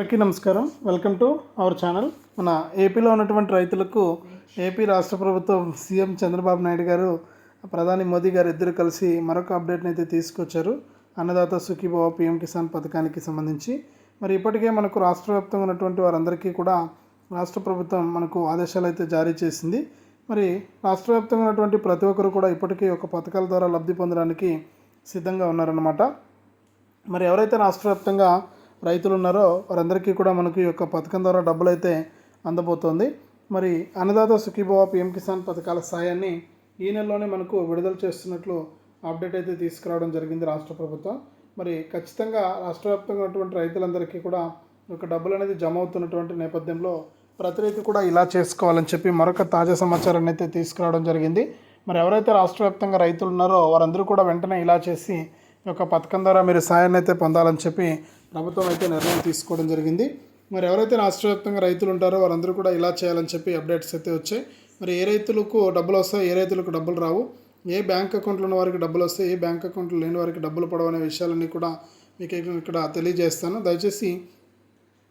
అందరికీ నమస్కారం. Welcome to our channel. మన ఏపీలో ఉన్నటువంటి రైతులకు ఏపీ రాష్ట్ర ప్రభుత్వం సీఎం చంద్రబాబు నాయుడు గారు ప్రధాని మోదీ గారు ఇద్దరు కలిసి మరొక అప్డేట్ని అయితే తీసుకొచ్చారు. అన్నదాత సుఖీభవ పిఎం కిసాన్ పథకానికి సంబంధించి. మరి ఇప్పటికే మనకు రాష్ట్ర వ్యాప్తంగా ఉన్నటువంటి వారందరికీ కూడా రాష్ట్ర ప్రభుత్వం మనకు ఆదేశాలు అయితే జారీ చేసింది. మరి రాష్ట్ర వ్యాప్తంగా ఉన్నటువంటి ప్రతి ఒక్కరు కూడా ఇప్పటికీ ఒక పథకాల ద్వారా లబ్ధి పొందడానికి సిద్ధంగా ఉన్నారన్నమాట. మరి ఎవరైతే రాష్ట్ర వ్యాప్తంగా రైతులు ఉన్నారో వారందరికీ కూడా మనకి ఈ యొక్క పథకం ద్వారా డబ్బులు అయితే అందబోతోంది. మరి అన్నదాత సుఖీభవ పిఎం కిసాన్ పథకాల సాయాన్ని ఈ నెలలోనే మనకు విడుదల చేస్తున్నట్లు అప్డేట్ అయితే తీసుకురావడం జరిగింది రాష్ట్ర ప్రభుత్వం. మరి ఖచ్చితంగా రాష్ట్ర వ్యాప్తంగా ఉన్నటువంటి రైతులందరికీ కూడా ఒక యొక్క డబ్బులు అనేది జమ అవుతున్నటువంటి నేపథ్యంలో ప్రతి రైతు కూడా ఇలా చేసుకోవాలని చెప్పి మరొక తాజా సమాచారాన్ని అయితే తీసుకురావడం జరిగింది. మరి ఎవరైతే రాష్ట్ర వ్యాప్తంగా రైతులు ఉన్నారో వారందరూ కూడా వెంటనే ఇలా చేసి యొక్క పథకం ద్వారా మీరు సాయాన్ని అయితే పొందాలని చెప్పి ప్రభుత్వం అయితే నిర్ణయం తీసుకోవడం జరిగింది. మరి ఎవరైతే రాష్ట్ర వ్యాప్తంగా రైతులు ఉంటారో వారందరూ కూడా ఇలా చేయాలని చెప్పి అప్డేట్స్ అయితే వచ్చాయి. మరి ఏ రైతులకు డబ్బులు వస్తాయి ఏ రైతులకు డబ్బులు రావు ఏ బ్యాంక్ అకౌంట్లో ఉన్న వారికి డబ్బులు వస్తాయి ఏ బ్యాంక్ అకౌంట్లో లేని వారికి డబ్బులు పడవు అనే విషయాలన్నీ కూడా మీకు ఇక్కడ తెలియజేస్తాను. దయచేసి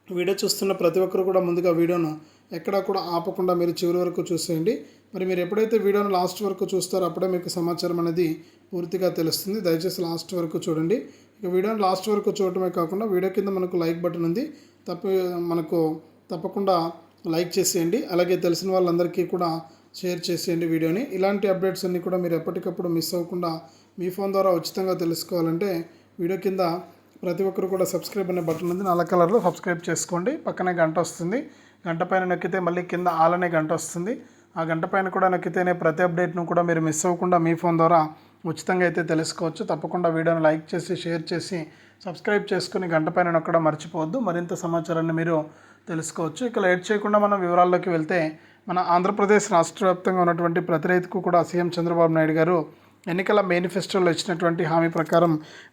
వీడియో చూస్తున్న ప్రతి ఒక్కరు కూడా ముందుగా వీడియోను ఎక్కడా కూడా ఆపకుండా మీరు చివరి వరకు చూసేయండి. మరి మీరు ఎప్పుడైతే వీడియోను లాస్ట్ వరకు చూస్తారో అప్పుడే మీకు సమాచారం అనేది పూర్తిగా తెలుస్తుంది. దయచేసి లాస్ట్ వరకు చూడండి. ఇక వీడియోని లాస్ట్ వరకు చూడటమే కాకుండా వీడియో కింద మనకు లైక్ బటన్ ఉంది. తప్ప మనకు తప్పకుండా లైక్ చేసేయండి. అలాగే తెలిసిన వాళ్ళందరికీ కూడా షేర్ చేసేయండి వీడియోని. ఇలాంటి అప్డేట్స్ అన్నీ కూడా మీరు ఎప్పటికప్పుడు మిస్ అవ్వకుండా మీ ఫోన్ ద్వారా ఉచితంగా తెలుసుకోవాలంటే వీడియో కింద ప్రతి ఒక్కరు కూడా సబ్స్క్రైబ్ అనే బటన్ ఉంది. నల్ల కలర్లో సబ్స్క్రైబ్ చేసుకోండి. పక్కనే గంట వస్తుంది. గంట పైన నొక్కితే మళ్ళీ కింద ఆలనే గంట వస్తుంది. ఆ గంట పైన కూడా నొక్కితేనే ప్రతి అప్డేట్ను కూడా మీరు మిస్ అవ్వకుండా మీ ఫోన్ ద్వారా ఉచితంగా అయితే తెలుసుకోవచ్చు. తప్పకుండా వీడియోని లైక్ చేసి షేర్ చేసి సబ్స్క్రైబ్ చేసుకుని గంట పైన నొక్కడం మర్చిపోవద్దు. మరింత సమాచారాన్ని మీరు తెలుసుకోవచ్చు. ఇక లేట్ చేయకుండా మనం వివరాల్లోకి వెళ్తే మన ఆంధ్రప్రదేశ్ రాష్ట్ర వ్యాప్తంగా ఉన్నటువంటి ప్రతి రైతుకు కూడా సీఎం చంద్రబాబు నాయుడు గారు ఎన్నికల మేనిఫెస్టోలో ఇచ్చినటువంటి హామీ ప్రకారం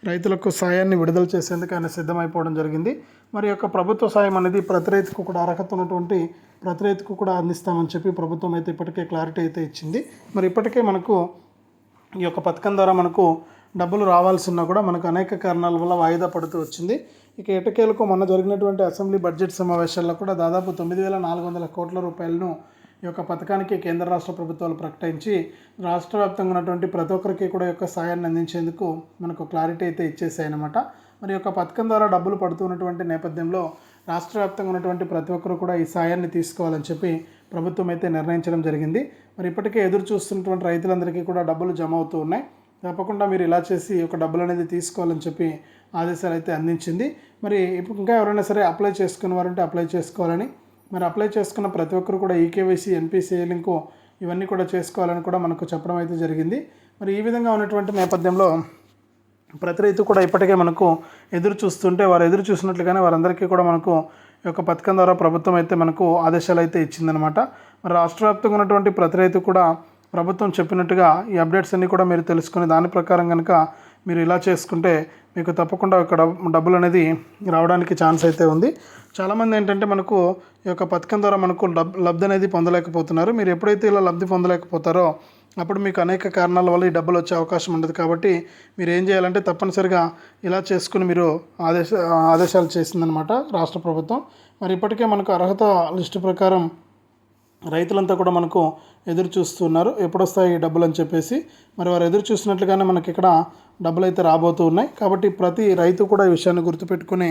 రైతులకు సాయాన్ని విడుదల చేసేందుకు ఆయన సిద్ధమైపోవడం జరిగింది. మరి యొక్క ప్రభుత్వ సాయం అనేది ప్రతి రైతుకు కూడా అర్హత ఉన్నటువంటి ప్రతి రైతుకు కూడా అందిస్తామని చెప్పి ప్రభుత్వం అయితే ఇప్పటికే క్లారిటీ అయితే ఇచ్చింది. మరి ఇప్పటికే మనకు ఈ యొక్క పథకం ద్వారా మనకు డబ్బులు రావాల్సి కూడా మనకు అనేక కారణాల వల్ల వాయిదా పడుతూ వచ్చింది. ఇక ఎటకేలకు మొన్న జరిగినటువంటి అసెంబ్లీ బడ్జెట్ సమావేశాల్లో కూడా దాదాపు తొమ్మిది వేల నాలుగు వందల కోట్ల రూపాయలను ఈ యొక్క పథకానికి కేంద్ర రాష్ట్ర ప్రభుత్వాలు ప్రకటించి రాష్ట్ర వ్యాప్తంగా ఉన్నటువంటి ప్రతి ఒక్కరికి కూడా యొక్క సాయాన్ని అందించేందుకు మనకు క్లారిటీ అయితే ఇచ్చేసాయన్నమాట మరి యొక్క పథకం ద్వారా డబ్బులు పడుతున్నటువంటి నేపథ్యంలో రాష్ట్ర వ్యాప్తంగా ఉన్నటువంటి ప్రతి ఒక్కరు కూడా ఈ సాయాన్ని తీసుకోవాలని చెప్పి ప్రభుత్వం అయితే నిర్ణయించడం జరిగింది. మరి ఇప్పటికే ఎదురు చూస్తున్నటువంటి రైతులందరికీ కూడా డబ్బులు జమ అవుతూ ఉన్నాయి. తప్పకుండా మీరు ఇలా చేసి ఒక డబ్బులు అనేది తీసుకోవాలని చెప్పి ఆదేశాలు అయితే అందించింది. మరి ఇప్పుడు ఇంకా ఎవరైనా సరే అప్లై చేసుకున్న వారంటే అప్లై చేసుకోవాలని మరి అప్లై చేసుకున్న ప్రతి ఒక్కరు కూడా ఈకేవైసీ ఎన్పిసిఐ లింకు ఇవన్నీ కూడా చేసుకోవాలని కూడా మనకు చెప్పడం అయితే జరిగింది. మరి ఈ విధంగా ఉన్నటువంటి నేపథ్యంలో ప్రతి రైతు కూడా ఇప్పటికే మనకు ఎదురు చూస్తుంటే వారు ఎదురు చూసినట్లుగానే వారందరికీ కూడా మనకు ఈ యొక్క పథకం ద్వారా ప్రభుత్వం అయితే మనకు ఆదేశాలు అయితే ఇచ్చిందనమాట మరి రాష్ట్ర వ్యాప్తంగా ఉన్నటువంటి ప్రతి రైతు కూడా ప్రభుత్వం చెప్పినట్టుగా ఈ అప్డేట్స్ అన్నీ కూడా మీరు తెలుసుకుని దాని ప్రకారం కనుక మీరు ఇలా చేసుకుంటే మీకు తప్పకుండా ఒక డబ్బులు అనేది రావడానికి ఛాన్స్ అయితే ఉంది. చాలామంది ఏంటంటే మనకు ఈ యొక్క పథకం ద్వారా మనకు లబ్ లబ్ధి అనేది పొందలేకపోతున్నారు. మీరు ఎప్పుడైతే ఇలా లబ్ధి పొందలేకపోతారో అప్పుడు మీకు అనేక కారణాల వల్ల ఈ డబ్బులు వచ్చే అవకాశం ఉండదు. కాబట్టి మీరు ఏం చేయాలంటే తప్పనిసరిగా ఇలా చేసుకుని మీరు ఆదేశ ఆదేశాలు చేసిందనమాట రాష్ట్ర ప్రభుత్వం. మరి ఇప్పటికే మనకు అర్హత లిస్టు ప్రకారం రైతులంతా కూడా మనకు ఎదురు చూస్తున్నారు. ఎప్పుడొస్తాయి ఈ డబ్బులు అని చెప్పేసి. మరి వారు ఎదురు చూసినట్లుగానే మనకి ఇక్కడ డబ్బులు అయితే రాబోతూ ఉన్నాయి. కాబట్టి ప్రతి రైతు కూడా ఈ విషయాన్ని గుర్తుపెట్టుకుని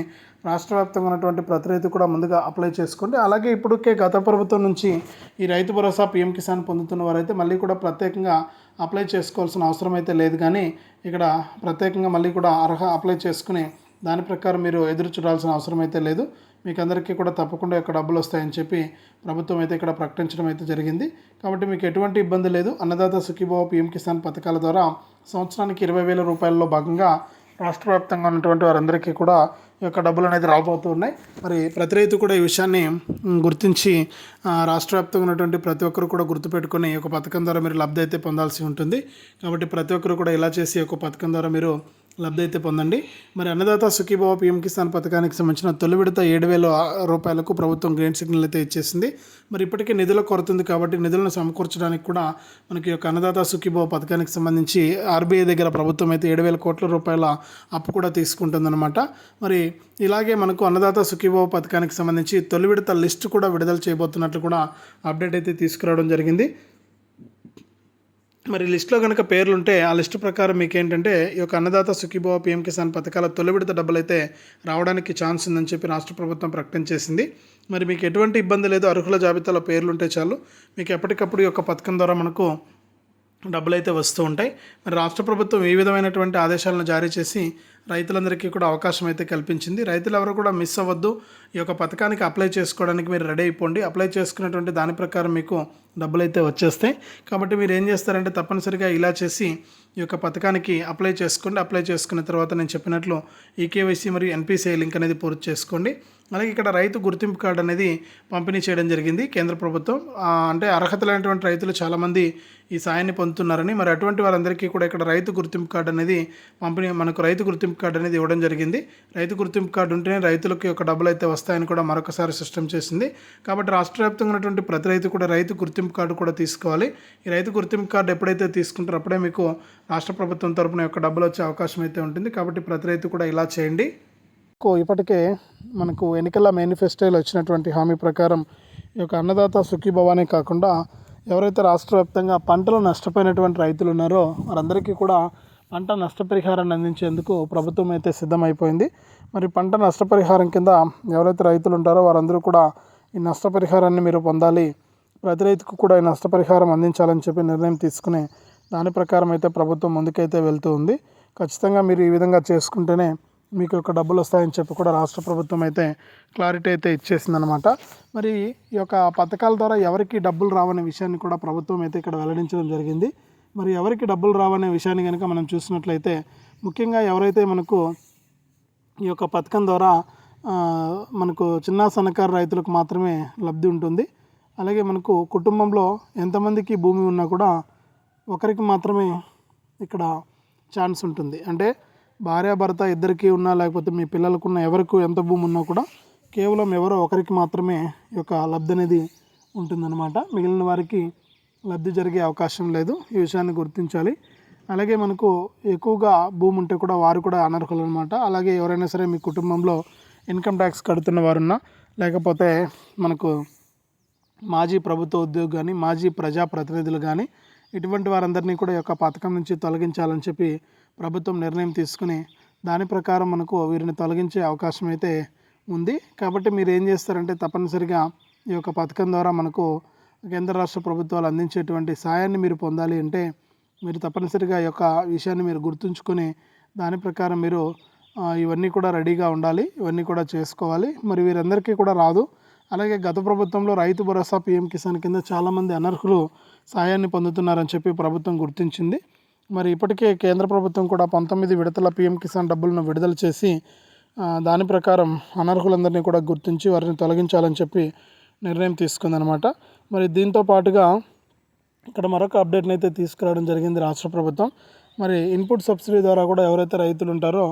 రాష్ట్ర వ్యాప్తంగా ఉన్నటువంటి ప్రతి రైతు కూడా ముందుగా అప్లై చేసుకోండి. అలాగే ఇప్పటికే గత ప్రభుత్వం నుంచి ఈ రైతు భరోసా పీఎం కిసాన్ పొందుతున్న వారైతే మళ్ళీ కూడా ప్రత్యేకంగా అప్లై చేసుకోవాల్సిన అవసరం అయితే లేదు. కానీ ఇక్కడ ప్రత్యేకంగా మళ్ళీ కూడా అర్హ అప్లై చేసుకుని దాని ప్రకారం మీరు ఎదురు చూడాల్సిన అవసరం అయితే లేదు. మీకు అందరికీ కూడా తప్పకుండా ఇక్కడ డబ్బులు వస్తాయని చెప్పి ప్రభుత్వం అయితే ఇక్కడ ప్రకటించడం అయితే జరిగింది. కాబట్టి మీకు ఎటువంటి ఇబ్బంది లేదు. అన్నదాత సుఖీభావ పీఎం కిసాన్ పథకాల ద్వారా సంవత్సరానికి ఇరవై వేల రూపాయల్లో భాగంగా రాష్ట్ర వ్యాప్తంగా ఉన్నటువంటి వారందరికీ కూడా ఈ యొక్క డబ్బులు అనేది రాబోతూ ఉన్నాయి. మరి ప్రతి రైతు కూడా ఈ విషయాన్ని గుర్తించి రాష్ట్ర వ్యాప్తంగా ఉన్నటువంటి ప్రతి ఒక్కరు కూడా గుర్తుపెట్టుకొని ఈ యొక్క పథకం ద్వారా మీరు లబ్ధి అయితే పొందాల్సి ఉంటుంది. కాబట్టి ప్రతి ఒక్కరు కూడా ఇలా చేసి ఈ యొక్క పథకం ద్వారా మీరు లబ్ధి అయితే పొందండి. మరి అన్నదాత సుఖీభావ పిఎం కిసాన్ పథకానికి సంబంధించిన తొలి విడత ఏడు వేల రూపాయలకు ప్రభుత్వం గ్రీన్ సిగ్నల్ అయితే ఇచ్చేసింది. మరి ఇప్పటికే నిధుల కొరత ఉంది కాబట్టి నిధులను సమకూర్చడానికి కూడా మనకి యొక్క అన్నదాత సుఖీభావ పథకానికి సంబంధించి ఆర్బీఐ దగ్గర ప్రభుత్వం అయితే ఏడు వేల కోట్ల రూపాయల అప్పు కూడా తీసుకుంటుందన్నమాట. మరి ఇలాగే మనకు అన్నదాత సుఖీభావ పథకానికి సంబంధించి తొలి విడత లిస్టు కూడా విడుదల చేయబోతున్నట్లు కూడా అప్డేట్ అయితే తీసుకురావడం జరిగింది. మరి లిస్ట్లో కనుక పేర్లు ఉంటే ఆ లిస్టు ప్రకారం మీకు ఏంటంటే ఈ యొక్క అన్నదాత సుఖీభావ పీఎం కిసాన్ పథకాల తొలి విడత డబ్బులు అయితే రావడానికి ఛాన్స్ ఉందని చెప్పి రాష్ట్ర ప్రభుత్వం ప్రకటన చేసింది. మరి మీకు ఎటువంటి ఇబ్బంది లేదు అర్హుల జాబితాలో పేర్లు ఉంటే చాలు. మీకు ఎప్పటికప్పుడు ఈ యొక్క పథకం ద్వారా మనకు డబ్బులు అయితే వస్తూ ఉంటాయి. మరి రాష్ట్ర ప్రభుత్వం ఈ విధమైనటువంటి ఆదేశాలను జారీ చేసి రైతులందరికీ కూడా అవకాశం అయితే కల్పించింది. రైతులు ఎవరు కూడా మిస్ అవ్వద్దు. ఈ యొక్క పథకానికి అప్లై చేసుకోవడానికి మీరు రెడీ అయిపోండి. అప్లై చేసుకున్నటువంటి దాని ప్రకారం మీకు డబ్బులు అయితే వచ్చేస్తాయి. కాబట్టి మీరు ఏం చేస్తారంటే తప్పనిసరిగా ఇలా చేసి ఈ యొక్క పథకానికి అప్లై చేసుకోండి. అప్లై చేసుకున్న తర్వాత నేను చెప్పినట్లు ఈకేవైసీ మరియు ఎన్పిసిఐ లింక్ అనేది పూర్తి చేసుకోండి. అలాగే ఇక్కడ రైతు గుర్తింపు కార్డు అనేది పంపిణీ చేయడం జరిగింది కేంద్ర ప్రభుత్వం. అంటే అర్హత లేనటువంటి రైతులు చాలామంది ఈ సాయాన్ని పొందుతున్నారని మరి అటువంటి వారందరికీ కూడా ఇక్కడ రైతు గుర్తింపు కార్డు అనేది పంపిణీ మనకు రైతు గుర్తింపు కార్డు అనేది ఇవ్వడం జరిగింది. రైతు గుర్తింపు కార్డు ఉంటేనే రైతులకు యొక్క డబ్బులు అయితే వస్తాయని కూడా మరొకసారి సిస్టమ్ చేసింది. కాబట్టి రాష్ట్ర వ్యాప్తంగా ఉన్నటువంటి ప్రతి రైతు కూడా రైతు గుర్తింపు కార్డు కూడా తీసుకోవాలి. ఈ రైతు గుర్తింపు కార్డు ఎప్పుడైతే తీసుకుంటారో అప్పుడే మీకు రాష్ట్ర ప్రభుత్వం తరపున యొక్క డబ్బులు వచ్చే అవకాశం అయితే ఉంటుంది. కాబట్టి ప్రతి రైతు కూడా ఇలా చేయండి. కో ఇప్పటికే మనకు ఎన్నికల మేనిఫెస్టోలో వచ్చినటువంటి హామీ ప్రకారం ఈ యొక్క అన్నదాత సుఖీభవానే కాకుండా ఎవరైతే రాష్ట్ర వ్యాప్తంగా పంటలు నష్టపోయినటువంటి రైతులు ఉన్నారో వారందరికీ కూడా పంట నష్టపరిహారాన్ని అందించేందుకు ప్రభుత్వం అయితే సిద్ధమైపోయింది. మరి పంట నష్టపరిహారం కింద ఎవరైతే రైతులు ఉంటారో వారందరూ కూడా ఈ నష్టపరిహారాన్ని మీరు పొందాలి. ప్రతి రైతుకు కూడా ఈ నష్టపరిహారం అందించాలని చెప్పి నిర్ణయం తీసుకుని దాని ప్రకారం అయితే ప్రభుత్వం ముందుకైతే వెళ్తూ ఉంది. ఖచ్చితంగా మీరు ఈ విధంగా చేసుకుంటేనే మీకు యొక్క డబ్బులు వస్తాయని చెప్పి కూడా రాష్ట్ర ప్రభుత్వం అయితే క్లారిటీ అయితే ఇచ్చేసిందనమాట మరి ఈ యొక్క పథకాల ద్వారా ఎవరికి డబ్బులు రావనే విషయాన్ని కూడా ప్రభుత్వం అయితే ఇక్కడ వెల్లడించడం జరిగింది. మరి ఎవరికి డబ్బులు రావనే విషయాన్ని కనుక మనం చూసినట్లయితే ముఖ్యంగా ఎవరైతే మనకు ఈ యొక్క పథకం ద్వారా మనకు చిన్న సన్నకారు రైతులకు మాత్రమే లబ్ధి ఉంటుంది. అలాగే మనకు కుటుంబంలో ఎంతమందికి భూమి ఉన్నా కూడా ఒకరికి మాత్రమే ఇక్కడ ఛాన్స్ ఉంటుంది. అంటే భార్యాభర్త ఇద్దరికి ఉన్నా లేకపోతే మీ పిల్లలకున్న ఎవరికి ఎంత భూమి ఉన్నా కూడా కేవలం ఎవరో ఒకరికి మాత్రమే ఈ యొక్క లబ్ధి అనేది ఉంటుందన్నమాట. మిగిలిన వారికి లబ్ధి జరిగే అవకాశం లేదు. ఈ విషయాన్ని గుర్తించాలి. అలాగే మనకు ఎక్కువగా భూమి ఉంటే కూడా వారు కూడా అనర్హులు అనమాట అలాగే ఎవరైనా సరే మీ కుటుంబంలో ఇన్కమ్ ట్యాక్స్ కడుతున్న వారున్నా లేకపోతే మనకు మాజీ ప్రభుత్వ ఉద్యోగి కానీ మాజీ ప్రజాప్రతినిధులు కానీ ఇటువంటి వారందరినీ కూడా ఈ యొక్క పథకం నుంచి తొలగించాలని చెప్పి ప్రభుత్వం నిర్ణయం తీసుకుని దాని ప్రకారం మనకు వీరిని తొలగించే అవకాశం అయితే ఉంది. కాబట్టి మీరు ఏం చేస్తారంటే తప్పనిసరిగా ఈ యొక్క పథకం ద్వారా మనకు కేంద్ర రాష్ట్ర ప్రభుత్వాలు అందించేటువంటి సాయాన్ని మీరు పొందాలి అంటే మీరు తప్పనిసరిగా యొక్క విషయాన్ని మీరు గుర్తుంచుకొని దాని ప్రకారం మీరు ఇవన్నీ కూడా రెడీగా ఉండాలి ఇవన్నీ కూడా చేసుకోవాలి. మరి వీరందరికీ కూడా రాదు. అలాగే గత ప్రభుత్వంలో రైతు భరోసా పీఎం కిసాన్ కింద చాలామంది అనర్హులు సాయాన్ని పొందుతున్నారని చెప్పి ప్రభుత్వం గుర్తించింది. మరి ఇప్పటికే కేంద్ర ప్రభుత్వం కూడా పంతొమ్మిది విడతల పీఎం కిసాన్ డబ్బులను విడుదల చేసి దాని ప్రకారం అనర్హులందరినీ కూడా గుర్తించి వారిని తొలగించాలని చెప్పి నిర్ణయం తీసుకుందనమాట మరి దీంతో పాటుగా ఇక్కడ మరొక అప్డేట్ని అయితే తీసుకురావడం జరిగింది రాష్ట్ర ప్రభుత్వం. మరి ఇన్పుట్ సబ్సిడీ ద్వారా కూడా ఎవరైతే రైతులు ఉంటారో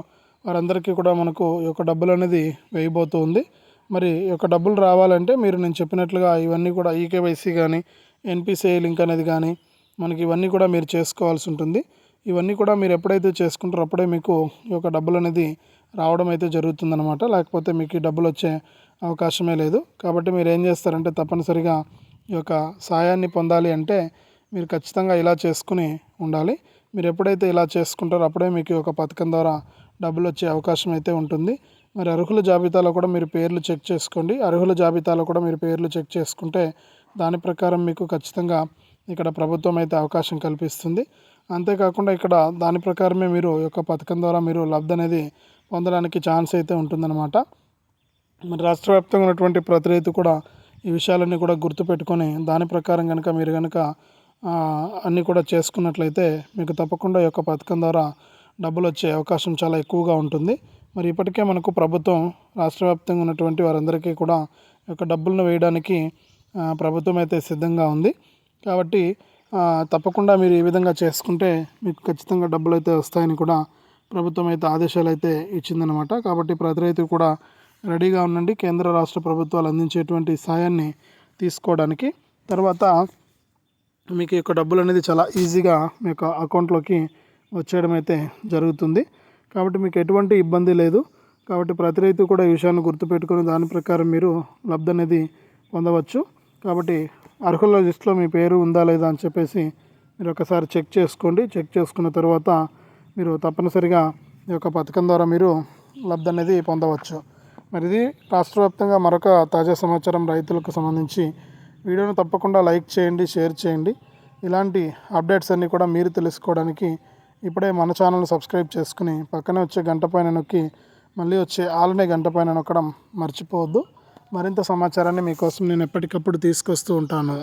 వారందరికీ కూడా మనకు ఈ యొక్క డబ్బులు అనేది వేయబోతూ ఉంది మరి ఈ యొక్క డబ్బులు రావాలంటే మీరు నేను చెప్పినట్లుగా ఇవన్నీ కూడా ఈకేవైసీ కానీ ఎన్పిసిఐ లింక్ అనేది కానీ మనకి ఇవన్నీ కూడా మీరు చేసుకోవాల్సి ఉంటుంది. ఇవన్నీ కూడా మీరు ఎప్పుడైతే చేసుకుంటారో అప్పుడే మీకు ఈ యొక్క డబ్బులు అనేది రావడం అయితే జరుగుతుందన్నమాట. లేకపోతే మీకు డబ్బులు వచ్చే అవకాశమే లేదు. కాబట్టి మీరు ఏం చేస్తారంటే తప్పనిసరిగా ఈ యొక్క సాయాన్ని పొందాలి అంటే మీరు ఖచ్చితంగా ఇలా చేసుకుని ఉండాలి. మీరు ఎప్పుడైతే ఇలా చేసుకుంటారో అప్పుడే మీకు ఒక పథకం ద్వారా డబ్బులు వచ్చే అవకాశం అయితే ఉంటుంది. మరి అర్హుల జాబితాలో కూడా మీరు పేర్లు చెక్ చేసుకోండి. అర్హుల జాబితాలో కూడా మీరు పేర్లు చెక్ చేసుకుంటే దాని ప్రకారం మీకు ఖచ్చితంగా ఇక్కడ ప్రభుత్వం అయితే అవకాశం కల్పిస్తుంది. అంతేకాకుండా ఇక్కడ దాని ప్రకారమే మీరు ఈ యొక్క పథకం ద్వారా మీరు లబ్ధి అనేది పొందడానికి ఛాన్స్ అయితే ఉంటుందన్నమాట. మరి రాష్ట్ర వ్యాప్తంగా ఉన్నటువంటి ప్రతి రైతు కూడా ఈ విషయాలన్నీ కూడా గుర్తుపెట్టుకొని దాని ప్రకారం కనుక మీరు కనుక అన్నీ కూడా చేసుకున్నట్లయితే మీకు తప్పకుండా ఈ యొక్క పథకం ద్వారా డబ్బులు వచ్చే అవకాశం చాలా ఎక్కువగా ఉంటుంది. మరి ఇప్పటికే మనకు ప్రభుత్వం రాష్ట్ర వ్యాప్తంగా ఉన్నటువంటి వారందరికీ కూడా ఈ యొక్క డబ్బులను వేయడానికి ప్రభుత్వం అయితే సిద్ధంగా ఉంది. కాబట్టి తప్పకుండా మీరు ఈ విధంగా చేసుకుంటే మీకు ఖచ్చితంగా డబ్బులు అయితే వస్తాయని కూడా ప్రభుత్వం అయితే ఆదేశాలు అయితే ఇచ్చిందనమాట కాబట్టి ప్రతి రైతు కూడా రెడీగా ఉండండి. కేంద్ర రాష్ట్ర ప్రభుత్వాలు అందించేటువంటి సాయాన్ని తీసుకోవడానికి. తర్వాత మీకు యొక్క డబ్బులు అనేది చాలా ఈజీగా మీ యొక్క అకౌంట్లోకి వచ్చేయడం అయితే జరుగుతుంది. కాబట్టి మీకు ఎటువంటి ఇబ్బంది లేదు. కాబట్టి ప్రతి రైతు కూడా ఈ విషయాన్ని గుర్తుపెట్టుకొని దాని ప్రకారం మీరు లబ్ధి అనేది పొందవచ్చు. కాబట్టి అర్హుల లిస్టులో మీ పేరు ఉందా లేదా అని చెప్పేసి మీరు ఒకసారి చెక్ చేసుకోండి. చెక్ చేసుకున్న తర్వాత మీరు తప్పనిసరిగా ఈ యొక్క పథకం ద్వారా మీరు లబ్ధి అనేది పొందవచ్చు. మరి ఇది రాష్ట్ర వ్యాప్తంగా మరొక తాజా సమాచారం రైతులకు సంబంధించి. వీడియోను తప్పకుండా లైక్ చేయండి షేర్ చేయండి. ఇలాంటి అప్డేట్స్ అన్నీ కూడా మీరు తెలుసుకోవడానికి ఇప్పుడే మన ఛానల్ని సబ్స్క్రైబ్ చేసుకుని పక్కనే వచ్చే గంట పైన నొక్కి మళ్ళీ వచ్చే ఆలనే గంట పైన నొక్కడం మర్చిపోవద్దు. మరింత సమాచారాన్ని మీకోసం నేను ఎప్పటికప్పుడు తీసుకొస్తూ ఉంటాను.